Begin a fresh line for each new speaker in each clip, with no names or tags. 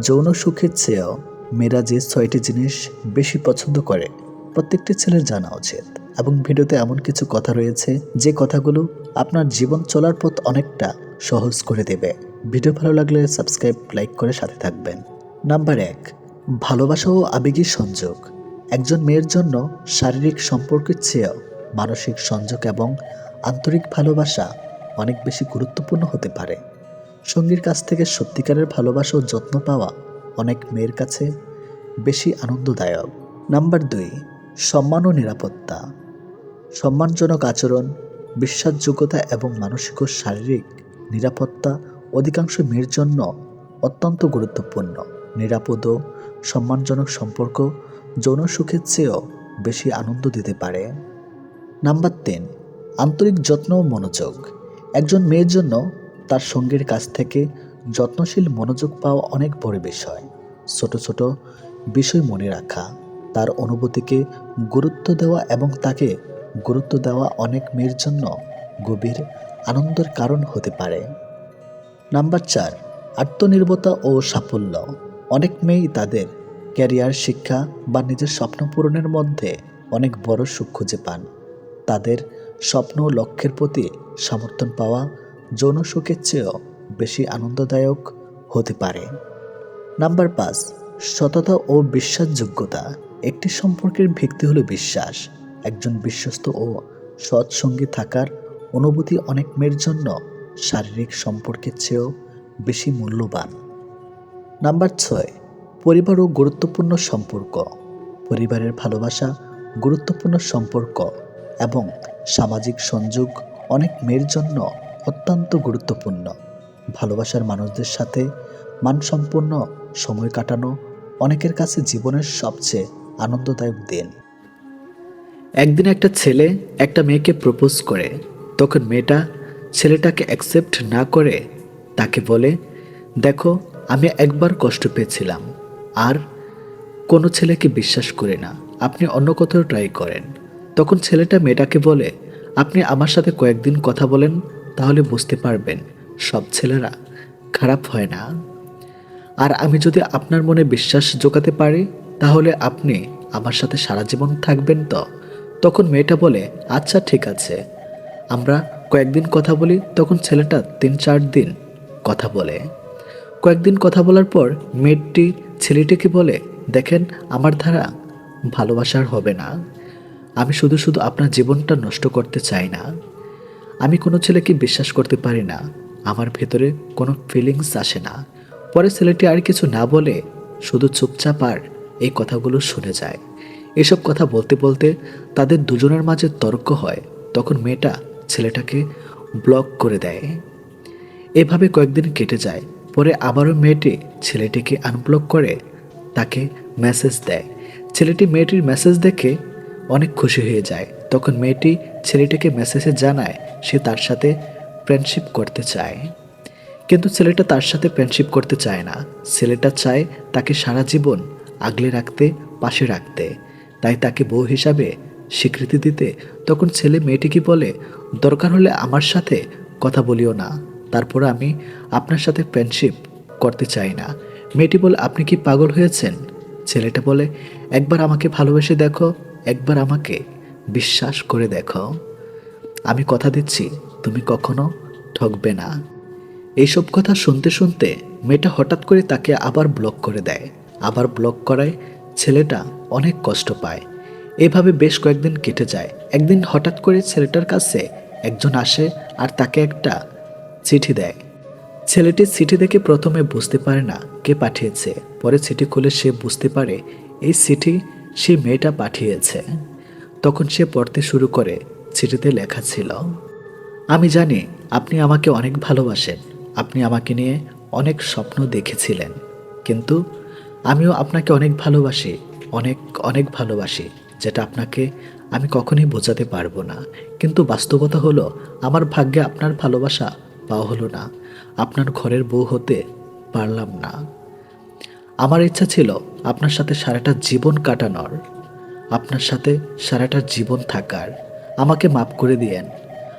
যৌন সুখের চেয়েও মেয়েরা যে ছয়টি জিনিস বেশি পছন্দ করে, প্রত্যেকটি ছেলের জানা উচিত। এবং ভিডিওতে এমন কিছু কথা রয়েছে, যে কথাগুলো আপনার জীবন চলার পথ অনেকটা সহজ করে দেবে। ভিডিও ভালো লাগলে সাবস্ক্রাইব, লাইক করে সাথে থাকবেন। নাম্বার এক, ভালোবাসা ও আবেগী সংযোগ। একজন মেয়ের জন্য শারীরিক সম্পর্কের চেয়েও মানসিক সংযোগ এবং আন্তরিক ভালোবাসা অনেক বেশি গুরুত্বপূর্ণ হতে পারে। সঙ্গীর কাছ থেকে সত্যিকারের ভালোবাসা ও যত্ন পাওয়া অনেক মেয়ের কাছে বেশি আনন্দদায়ক। নাম্বার দুই, সম্মান ও নিরাপত্তা। সম্মানজনক আচরণ, বিশ্বাসযোগ্যতা এবং মানসিক ও শারীরিক নিরাপত্তা অধিকাংশ মেয়ের জন্য অত্যন্ত গুরুত্বপূর্ণ। নিরাপদ সম্মানজনক সম্পর্ক যৌন সুখের চেয়েও বেশি আনন্দ দিতে পারে। নাম্বার তিন, আন্তরিক যত্ন ও মনোযোগ। একজন মেয়ের জন্য তার সঙ্গীর কাছ থেকে যত্নশীল মনোযোগ পাওয়া অনেক বড় বিষয়। ছোট ছোট বিষয় মনে রাখা, তার অনুভূতিকে গুরুত্ব দেওয়া এবং তাকে গুরুত্ব দেওয়া অনেক মেয়ের জন্য গভীর আনন্দের কারণ হতে পারে। নাম্বার চার, আত্মনির্ভরতা ও সাফল্য। অনেক মেয়েই তাদের ক্যারিয়ার, শিক্ষা বা নিজের স্বপ্ন পূরণের মধ্যে অনেক বড় সুখ খুঁজে পান। তাদের স্বপ্ন ও লক্ষ্যের প্রতি সমর্থন পাওয়া যৌন সুখের চেয়েও বেশি আনন্দদায়ক হতে পারে। নাম্বার পাঁচ, সততা ও বিশ্বাসযোগ্যতা। একটি সম্পর্কের ভিত্তি হলো বিশ্বাস। একজন বিশ্বস্ত ও সৎসঙ্গী থাকার অনুভূতি অনেক মেয়ের জন্য শারীরিক সম্পর্কের চেয়েও বেশি মূল্যবান। নাম্বার ছয়, পরিবার ও গুরুত্বপূর্ণ সম্পর্ক। পরিবারের ভালোবাসা, গুরুত্বপূর্ণ সম্পর্ক এবং সামাজিক সংযোগ অনেক মেয়ের জন্য অত্যন্ত গুরুত্বপূর্ণ। ভালোবাসার মানুষদের সাথে মানসম্পন্ন সময় কাটানো অনেকের কাছে জীবনের সবচেয়ে আনন্দদায়ক দিন। একদিন একটা ছেলে একটা মেয়েকে প্রপোজ করে, তখন মেয়েটা ছেলেটাকে অ্যাকসেপ্ট না করে তাকে বলে, দেখো, আমি একবার কষ্ট পেয়েছিলাম, আর কোনো ছেলেকে বিশ্বাস করে না, আপনি অন্য কোথাও ট্রাই করেন। তখন ছেলেটা মেয়েটাকে বলে, আপনি আমার সাথে কয়েকদিন কথা বলেন তাহলে বুঝতে পারবেন, সব ছেলেরা খারাপ হয় না। আর আমি যদি আপনার মনে বিশ্বাস জোগাতে পারি, তাহলে আপনি আমার সাথে সারা জীবন থাকবেন তো? তখন মেয়েটা বলে আচ্ছা ঠিক আছে। আমরা কয়েকদিন কথা বলি, তখন ছেলেটা তিন চার দিন কথা বলে। কয়েকদিন কথা বলার পর মেয়েটি, ছেলেটিকে বলে, দেখেন, আমার ধারা ভালোবাসার হবে না। আমি শুধু শুধু আপনার জীবনটা নষ্ট করতে চাই না। আমি কোনো ছেলেকে বিশ্বাস করতে পারি না। আমার ভেতরে কোনো ফিলিংস আসে না। পরে ছেলেটি আর কিছু না বলে শুধু চুপচাপ আর এই কথাগুলো শুনে যায়। এসব কথা বলতে বলতে তাদের দুজনের মাঝে তর্ক হয়। তখন মেয়েটা ছেলেটাকে ব্লক করে দেয়। এভাবে কয়েকদিন কেটে যায়। পরে আবারও মেয়েটি ছেলেটিকে আনব্লক করে তাকে মেসেজ দেয়। ছেলেটি মেয়েটির মেসেজ দেখে অনেক খুশি হয়ে যায়। তখন মেয়েটি ছেলেটিকে মেসেজে জানায়, সে তার সাথে ফ্রেন্ডশিপ করতে চায়। কিন্তু ছেলেটা তার সাথে ফ্রেন্ডশিপ করতে চায় না। ছেলেটা চায় তাকে সারা জীবন আগলে রাখতে, পাশে রাখতে। তাই তাকে বউ হিসাবে স্বীকৃতি দিতে তখন ছেলে মেয়েটিকে বলে, দরকার হলে আমার সাথে কথা বলিও না। তারপর আমি আপনার সাথে ফ্রেন্ডশিপ করতে চাই না। মেয়েটি বলে, আপনি কি পাগল হয়েছেন? ছেলেটা বলে, একবার আমাকে ভালোবেসে দেখো। একবার আমাকে বিশ্বাস করে দেখো, আমি কথা দিচ্ছি, তুমি কখনো ঠকবে না। এইসব কথা শুনতে শুনতে মেয়েটা হঠাৎ করে তাকে আবার ব্লক করে দেয়। আবার ব্লক করায় ছেলেটা অনেক কষ্ট পায়। এভাবে বেশ কয়েকদিন কেটে যায়। একদিন হঠাৎ করে ছেলেটার কাছে একজন আসে আর তাকে একটা চিঠি দেয়। ছেলেটি চিঠি দেখে প্রথমে বুঝতে পারে না কে পাঠিয়েছে। পরে চিঠি খুলে সে বুঝতে পারে এই চিঠি সে মেয়েটা পাঠিয়েছে। তখন সে পড়তে শুরু করে, চিঠিতে লেখা ছিল, আমি জানি আপনি আমাকে অনেক ভালোবাসেন, আপনি আমাকে নিয়ে অনেক স্বপ্ন দেখেছিলেন, কিন্তু আমিও আপনাকে অনেক ভালোবাসি, অনেক অনেক ভালোবাসি, যেটা আপনাকে আমি কখনোই বোঝাতে পারব না। কিন্তু বাস্তবতা হলো, আমার ভাগ্যে আপনার ভালোবাসা পাওয়া হলো না, আপনার ঘরের বউ হতে পারলাম না। আমার ইচ্ছা ছিল আপনার সাথে সারাটা জীবন কাটানোর আপনার সাথে সারাটা জীবন থাকার। আমাকে মাফ করে দিয়েন।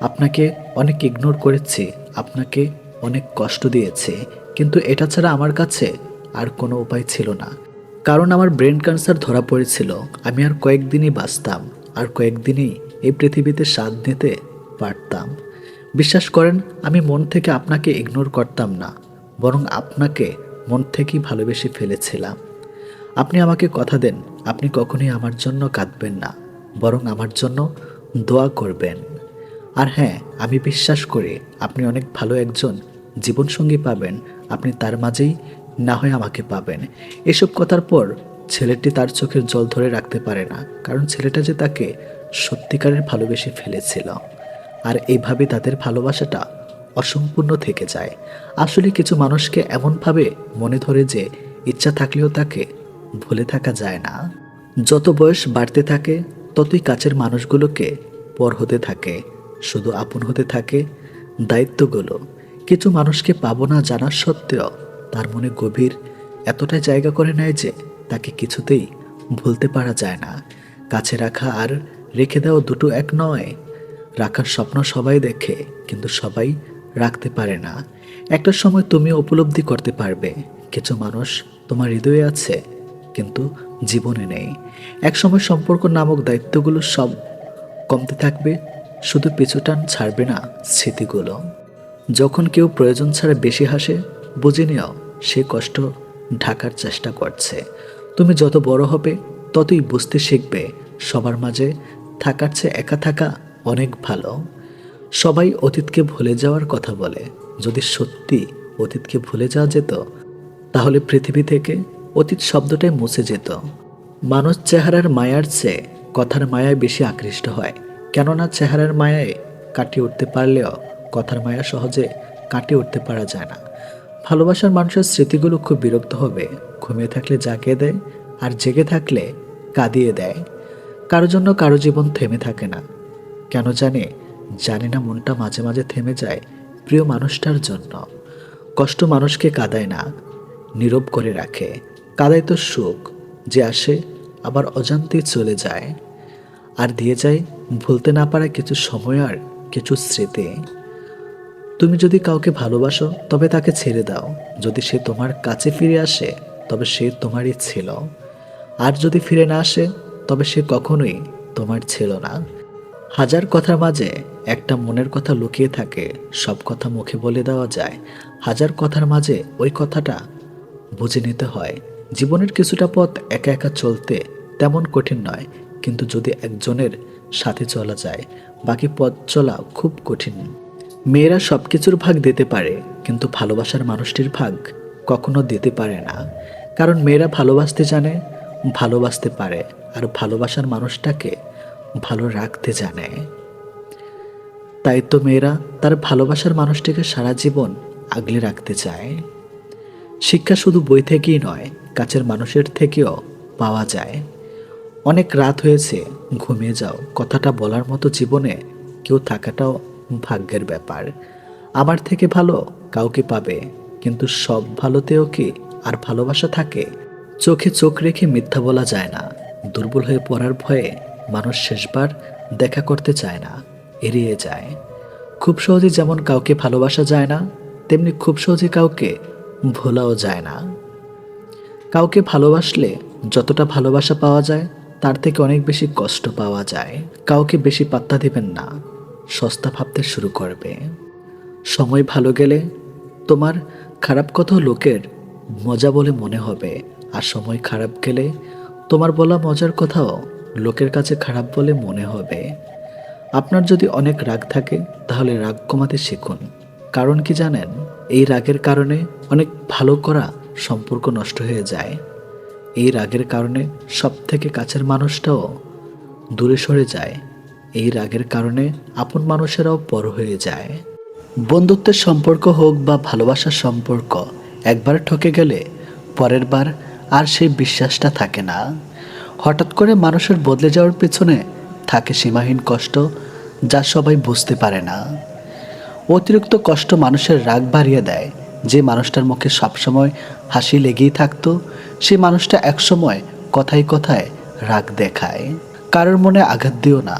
আপনাকে অনেক ইগনোর করেছি, আপনাকে অনেক কষ্ট দিয়েছি, কিন্তু এটা ছাড়া আমার কাছে আর কোনো উপায় ছিল না। কারণ আমার ব্রেন ক্যান্সার ধরা পড়েছিল, আমি আর কয়েকদিনই বাঁচতাম, আর কয়েকদিনই এই পৃথিবীতে স্বাদ নিতে পারতাম। বিশ্বাস করেন, আমি মন থেকে আপনাকে ইগনোর করতাম না, বরং আপনাকে মন থেকেই ভালোবেসে ফেলেছিলাম। আপনি আমাকে কথা দেন। আপনি কখনোই আমার জন্য কাঁদবেন না, বরং আমার জন্য দোয়া করবেন। আর হ্যাঁ আমি বিশ্বাস করি আপনি অনেক ভালো একজন, জীবনসঙ্গী পাবেন, আপনি তার মাঝেই না হয় আমাকে পাবেন। এসব কথার পর ছেলেটি তার চোখের জল ধরে রাখতে পারে না, কারণ ছেলেটা যে তাকে সত্যিকারের ভালোবেসে ফেলেছিল। আর এইভাবে তাদের ভালোবাসাটা অসম্পূর্ণ থেকে যায়। আসলে কিছু মানুষকে এমনভাবে মনে ধরে যে ইচ্ছা থাকলেও তাকে ভুলে থাকা যায় না। যত বয়স বাড়তে থাকে, ততই কাছের মানুষগুলোকে পর হতে থাকে, শুধু আপন হতে থাকে দায়িত্বগুলো। কিছু মানুষকে পাবো না জানার সত্ত্বেও তার মনে গভীর এতটাই জায়গা করে নেয় যে তাকে কিছুতেই ভুলতে পারা যায় না। কাছে রাখা আর রেখে দেওয়া দুটো এক নয়। রাখার স্বপ্ন সবাই দেখে, কিন্তু সবাই রাখতে পারে না। একটা সময় তুমি উপলব্ধি করতে পারবে। কিছু মানুষ তোমার হৃদয়ে আছে। কিন্তু জীবনে নেই। এক সময় সম্পর্ক নামক দায়িত্বগুলো সব কমতে থাকবে, শুধু পিছুটান ছাড়বে না স্মৃতিগুলো। যখন কেউ প্রয়োজন ছাড়া বেশি হাসে, বুঝে নিও সে কষ্ট ঢাকার চেষ্টা করছে। তুমি যত বড় হবে, ততই বুঝতে শিখবে সবার মাঝে থাকার চেয়ে একা থাকা অনেক ভালো। সবাই অতীতকে ভুলে যাওয়ার কথা বলে। যদি সত্যি অতীতকে ভুলে যাওয়া যেত, তাহলে পৃথিবী থেকে অতীত শব্দটাই মুছে যেত। মানুষ চেহারার মায়ার চেয়ে কথার মায়ায় বেশি আকৃষ্ট হয়। কেননা চেহারার মায়ায় কাটিয়ে উঠতে পারলেও কথার মায়া সহজে কাটিয়ে উঠতে পারা যায় না। ভালোবাসার মানুষের স্মৃতিগুলো খুব বিরক্ত হবে। ঘুমিয়ে থাকলে জাগিয়ে দেয় আর জেগে থাকলে কাঁদিয়ে দেয়। কারও জন্য কারও জীবন থেমে থাকে না। কেন জানে, জানি না মনটা মাঝে মাঝে থেমে যায় প্রিয় মানুষটার জন্য। কষ্ট মানুষকে কাঁদায় না, নীরব করে রাখে। কাদায় তো সুখ, যে আসে আবার অজান্তেই চলে যায়। আর দিয়ে যায় ভুলতে না পারা কিছু সময় আর কিছু স্মৃতি। তুমি যদি কাউকে ভালোবাসো, তবে তাকে ছেড়ে দাও। যদি সে তোমার কাছে ফিরে আসে, তবে সে তোমারই ছিল। আর যদি ফিরে না আসে, তবে সে কখনোই তোমার ছিল না। হাজার কথার মাঝে একটা মনের কথা লুকিয়ে থাকে, সব কথা মুখে বলে দেওয়া যায়। হাজার কথার মাঝে ওই কথাটা বুঝে নিতে হয়। জীবনের কিছুটা পথ একা একা চলতে তেমন কঠিন নয়, কিন্তু যদি একজনের সাথে চলা যায়, বাকি পথ চলা খুব কঠিন। মেয়েরা সব কিছুর ভাগ দিতে পারে, কিন্তু ভালোবাসার মানুষটির ভাগ কখনো দিতে পারে না। কারণ মেয়েরা ভালোবাসতে জানে, ভালোবাসতে পারে, আর ভালোবাসার মানুষটাকে ভালো রাখতে জানে। তাই তো মেয়েরা তার ভালোবাসার মানুষটিকে সারা জীবন আগলে রাখতে চায়। শিক্ষা শুধু বই থেকেই নয় কাছের মানুষের থেকেও পাওয়া যায়। অনেক রাত হয়েছে, ঘুমিয়ে যাও। কথাটা বলার মতো জীবনে কেউ থাকাটাও ভাগ্যের ব্যাপার। আমার থেকে ভালো কাউকে পাবে, কিন্তু সব ভালোতেও কি আর ভালোবাসা থাকে? চোখে চোখ রেখে মিথ্যা বলা যায় না। দুর্বল হয়ে পড়ার ভয়ে মানুষ শেষবার দেখা করতে চায় না, এড়িয়ে যায়। খুব সহজে যেমন কাউকে ভালোবাসা যায় না, তেমনি খুব সহজে কাউকে ভোলাও যায় না। কাউকে ভালোবাসলে যতটা ভালোবাসা পাওয়া যায়, তার থেকে অনেক বেশি কষ্ট পাওয়া যায়। কাউকে বেশি পাত্তা দিবেন না। সস্তা ভাবতে শুরু করবে। সময় ভালো গেলে তোমার খারাপ কথা লোকের মজা বলে মনে হবে। আর সময় খারাপ গেলে তোমার বলা মজার কথাও লোকের কাছে খারাপ বলে মনে হবে। আপনার যদি অনেক রাগ থাকে, তাহলে রাগ কমাতে শিখুন। কারণ কি জানেন? এই রাগের কারণে অনেক ভালো করা সম্পর্ক নষ্ট হয়ে যায়। এই রাগের কারণে সব থেকে কাছের মানুষটাও দূরে সরে যায়। এই রাগের কারণে আপন মানুষেরাও পর হয়ে যায়। বন্ধুত্বের সম্পর্ক হোক বা ভালোবাসার সম্পর্ক, একবার ঠকে গেলে পরের বার আর সেই বিশ্বাসটা থাকে না। হঠাৎ করে মানুষের বদলে যাওয়ার পেছনে থাকে সীমাহীন কষ্ট যা সবাই বুঝতে পারে না। অতিরিক্ত কষ্ট মানুষের রাগ বাড়িয়ে দেয়, যে মানুষটার মুখে সবসময় হাসি লেগেই থাকতো সেই মানুষটা একসময় কথায় কথায় রাগ দেখায়। কারোর মনে আঘাত দিও না,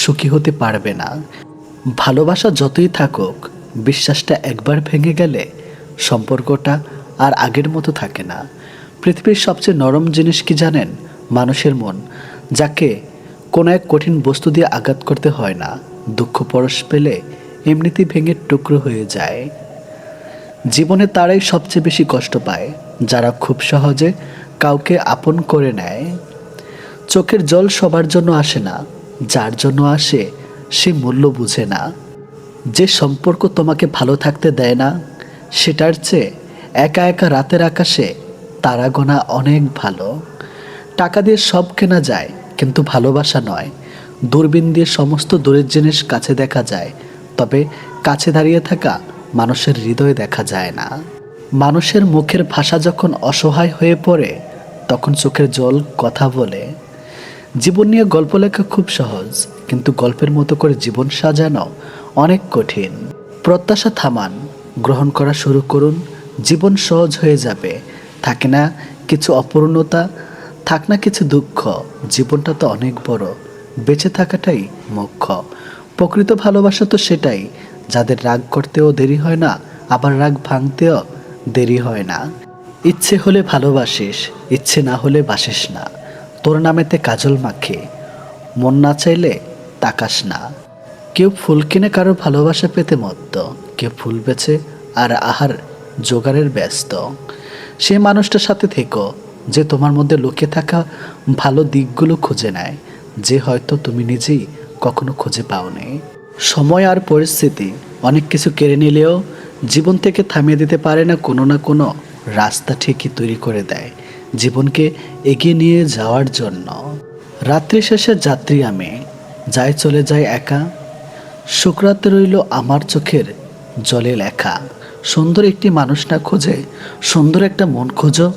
সুখী হতে পারবে না। ভালোবাসা যতই থাকুক, বিশ্বাসটা একবার ভেঙে গেলে সম্পর্কটা আর আগের মতো থাকে না। পৃথিবীর সবচেয়ে নরম জিনিস কি জানেন? মানুষের মন, যাকে কোনো এক কঠিন বস্তু দিয়ে আঘাত করতে হয় না। দুঃখ পরশ পেলে এমনিতেই ভেঙে টুকরো হয়ে যায়। জীবনে তারাই সবচেয়ে বেশি কষ্ট পায়, যারা খুব সহজে কাউকে আপন করে নেয়। চোখের জল সবার জন্য আসে না, যার জন্য আসে সে মূল্য বুঝে না। যে সম্পর্ক তোমাকে ভালো থাকতে দেয় না, সেটার চেয়ে একা একা রাতের আকাশে তারা গোনা অনেক ভালো। টাকা দিয়ে সব কেনা যায়, কিন্তু ভালোবাসা নয়। দূরবীন দিয়ে সমস্ত দূরের জিনিস কাছে দেখা যায়, তবে কাছে দাঁড়িয়ে থাকা মানুষের হৃদয় দেখা যায় না। মানুষের মুখের ভাষা যখন অসহায় হয়ে পড়ে, তখন চোখের জল কথা বলে। জীবন নিয়ে গল্প লেখা খুব সহজ, কিন্তু গল্পের মতো করে জীবন সাজানো অনেক কঠিন। প্রত্যাশা থামান, গ্রহণ করা শুরু করুন, জীবন সহজ হয়ে যাবে। থাকে না কিছু অপূর্ণতা, থাক না কিছু দুঃখ, জীবনটা তো অনেক বড়, বেঁচে থাকাটাই মুখ্য। প্রকৃত ভালোবাসা তো সেটাই যাদের রাগ করতেও দেরি হয় না, আবার রাগ ভাঙতেও দেরি হয় না। ইচ্ছে হলে ভালোবাসিস, ইচ্ছে না হলে বাসিস না। তোর নামেতে কাজল মাখে, মন না চাইলে তাকাস না। কেউ ফুল কিনে কারও ভালোবাসা পেতে মত্ত, কেউ ফুল বেছে আর আহার জোগাড়ের ব্যস্ত। সে মানুষটার সাথে থেকো, যে তোমার মধ্যে লুকিয়ে থাকা ভালো দিকগুলো খুঁজে নেয়, যে হয়তো তুমি নিজেই কখনো খুঁজে পাওনি। সময় আর পরিস্থিতি, অনেক কিছু কেড়ে নিলেও জীবন থেকে থামিয়ে দিতে পারে না কোনো না কোনো রাস্তা ঠিকই তৈরি করে দেয় জীবনকে এগিয়ে নিয়ে যাওয়ার জন্য। রাত্রি শেষে যাত্রী আমি, যাই চলে যায় একা। শুক্রাতে রইল আমার চোখের জলে লেখা। সুন্দর একটি মানুষ না খোঁজে, সুন্দর একটা মন খোঁজো,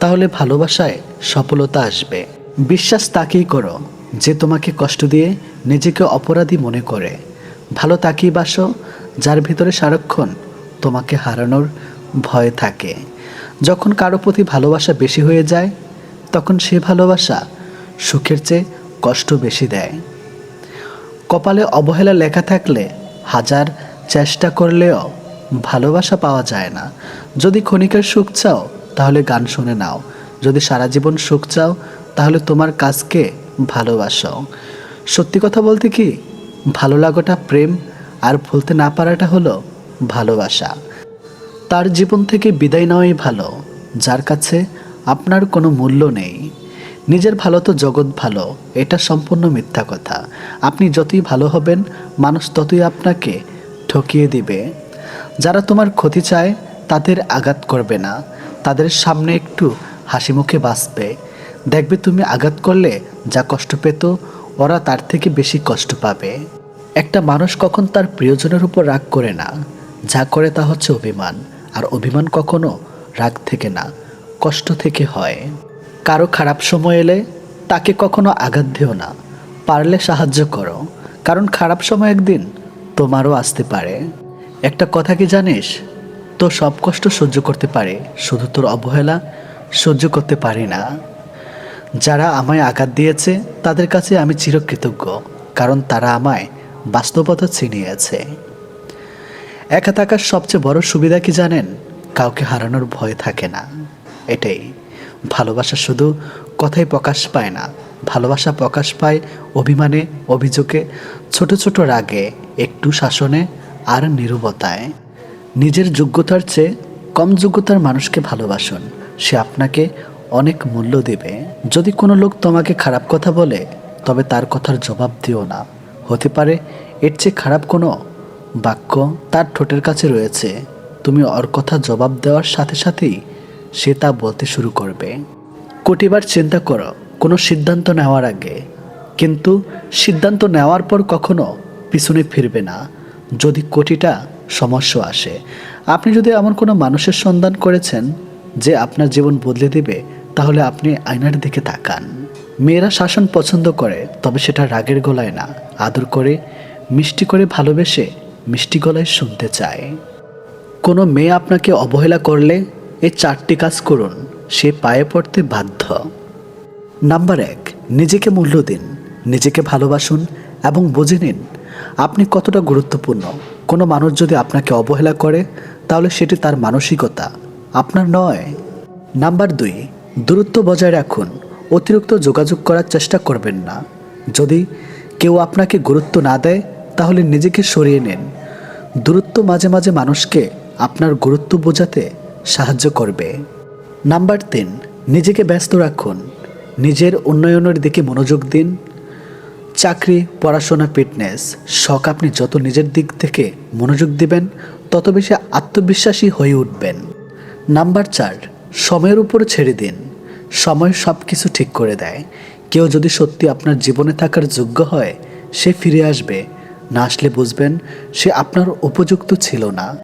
তাহলে ভালোবাসায় সফলতা আসবে। বিশ্বাস তাকেই করো, যে তোমাকে কষ্ট দিয়ে নিজেকে অপরাধী মনে করে। ভালো তাকেই বাসো, যার ভিতরে সারাক্ষণ তোমাকে হারানোর ভয় থাকে। যখন কারও প্রতি ভালোবাসা বেশি হয়ে যায়, তখন সে ভালোবাসা সুখের চেয়ে কষ্ট বেশি দেয়। কপালে অবহেলা লেখা থাকলে হাজার চেষ্টা করলেও ভালোবাসা পাওয়া যায় না। যদি ক্ষণিকের সুখ চাও, তাহলে গান শুনে নাও। যদি সারা জীবন সুখ চাও, তাহলে তোমার কাজকে ভালোবাসো। সত্যি কথা বলতে কি ভালো লাগাটা প্রেম আর ভুলতে না পারাটা হলো ভালোবাসা। তার জীবন থেকে বিদায় নেওয়াই ভালো, যার কাছে আপনার কোনো মূল্য নেই। নিজের ভালো তো জগৎ ভালো, এটা সম্পূর্ণ মিথ্যা কথা। আপনি যতই ভালো হবেন, মানুষ ততই আপনাকে ঠকিয়ে দিবে। যারা তোমার ক্ষতি চায়, তাদের আঘাত করবে না। তাদের সামনে একটু হাসি মুখে বাঁচবে। দেখবে তুমি আঘাত করলে যা কষ্ট পেত ওরা তার থেকে বেশি কষ্ট পাবে। একটা মানুষ কখন তার প্রিয়জনের উপর রাগ করে না, যা করে তা হচ্ছে অভিমান, আর অভিমান কখনো রাগ থেকে না, কষ্ট থেকে হয়। কারও খারাপ সময় এলে তাকে কখনো আঘাত দিও না, পারলে সাহায্য করো, কারণ খারাপ সময় একদিন তোমারও আসতে পারে। একটা কথা কি জানিস? তো সব কষ্ট সহ্য করতে পারে, শুধু তোর অবহেলা সহ্য করতে পারি না। যারা আমায় আঘাত দিয়েছে, তাদের কাছে আমি চিরকৃতজ্ঞ, কারণ তারা আমায় বাস্তবতা ছিনিয়েছে। একা থাকার সবচেয়ে বড় সুবিধা কি জানেন? কাউকে হারানোর ভয় থাকে না। এটাই। ভালোবাসা শুধু কথাই প্রকাশ পায় না। ভালোবাসা প্রকাশ পায় অভিমানে, অভিযোগে, ছোট ছোট রাগে, একটু শাসনে আর নিরবতায়। নিজের যোগ্যতার চেয়ে কম যোগ্যতার মানুষকে ভালোবাসুন। সে আপনাকে অনেক মূল্য দেবে। যদি কোনো লোক তোমাকে খারাপ কথা বলে, তবে তার কথার জবাব দিও না। হতে পারে এর চেয়ে খারাপ কোনো বাক্য তার ঠোঁটের কাছে রয়েছে। তুমি ওর কথা জবাব দেওয়ার সাথে সাথেই সে তা বলতে শুরু করবে। কোটিবার চিন্তা করো, কোনো সিদ্ধান্ত নেওয়ার আগে। কিন্তু সিদ্ধান্ত নেওয়ার পর কখনো পিছনে ফিরবে না, যদি কোটিটা সমস্যা আসে। আপনি যদি এমন কোনো মানুষের সন্ধান করেছেন, যে আপনার জীবন বদলে দেবে তাহলে আপনি আয়নার দিকে তাকান। মেয়েরা শাসন পছন্দ করে, তবে সেটা রাগের গলায় না। আদর করে, মিষ্টি করে ভালোবেসে মিষ্টি গলায় শুনতে চায়। কোনো মেয়ে আপনাকে অবহেলা করলে এই চারটি কাজ করুন, সে পায়ে পড়তে বাধ্য। নাম্বার এক, নিজেকে মূল্য দিন, নিজেকে ভালোবাসুন এবং বুঝে নিন, আপনি কতটা গুরুত্বপূর্ণ। কোনো মানুষ যদি আপনাকে অবহেলা করে, তাহলে সেটি তার মানসিকতা, আপনার নয়। নাম্বার দুই দূরত্ব বজায় রাখুন। অতিরিক্ত যোগাযোগ করার চেষ্টা করবেন না। যদি কেউ আপনাকে গুরুত্ব না দেয়, তাহলে নিজেকে সরিয়ে নিন। দূরত্ব মাঝে মাঝে মানুষকে আপনার গুরুত্ব বোঝাতে সাহায্য করবে। নাম্বার তিন, নিজেকে ব্যস্ত রাখুন। নিজের উন্নয়নের দিকে মনোযোগ দিন। চাকরি, পড়াশোনা, ফিটনেস, শখ আপনি যত নিজের দিক থেকে মনোযোগ দিবেন, তত বেশি আত্মবিশ্বাসী হয়ে উঠবেন। নাম্বার চার সময়ের উপর ছেড়ে দিন। সময় সব কিছু ঠিক করে দেয়। কেউ যদি সত্যি আপনার জীবনে থাকার যোগ্য হয়, সে ফিরে আসবে। না আসলে বুঝবেন, সে আপনার উপযুক্ত ছিল না।